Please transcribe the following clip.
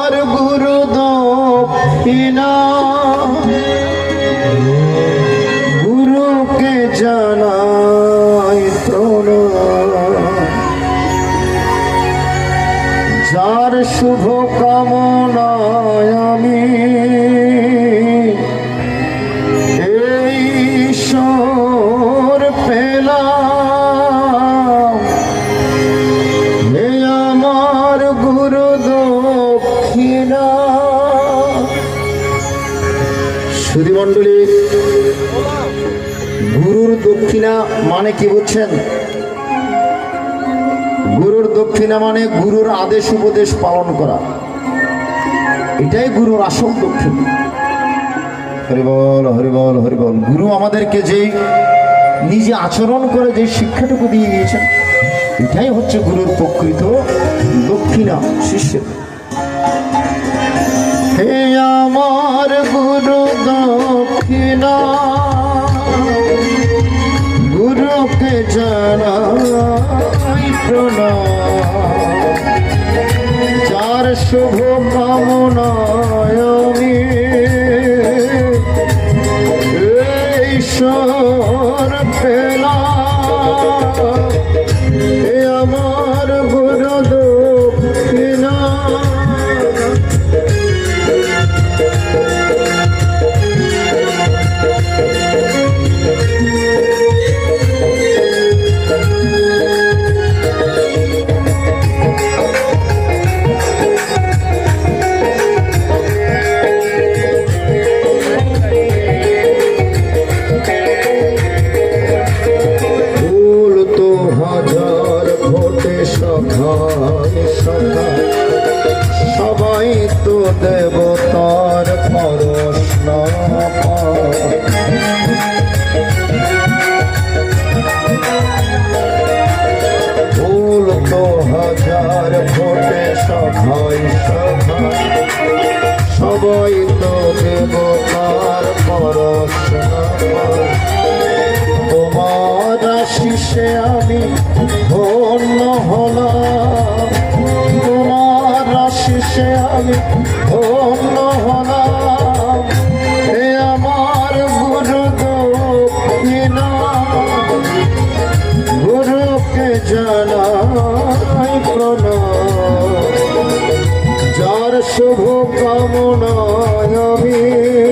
আর গুরু দক্ষিণা। গুরুকে জানাই যার শুভ কামনায় আমি সুধীমণ্ডলী, গুরুর দক্ষিণা মানে কি বুঝছেন? গুরুর দক্ষিণা মানে গুরুর আদেশ উপদেশ পালন করা। এটাই গুরুর আসল দক্ষিণা। হরিবল হরিবল হরিবল গুরু আমাদেরকে যেই নিজে আচরণ করে যে শিক্ষাটুকু দিয়ে গিয়েছেন এটাই হচ্ছে গুরুর প্রকৃত দক্ষিণা, শিষ্য। হে দক্ষিণা গুরুকে জানাই যার শুভ কামনায় আমি এই সবাই তো দেবতার পরশ। তোমার আশিসে আমি ধন্য হলাম তোমার আশিসে আমি শুভ কামনায় আমি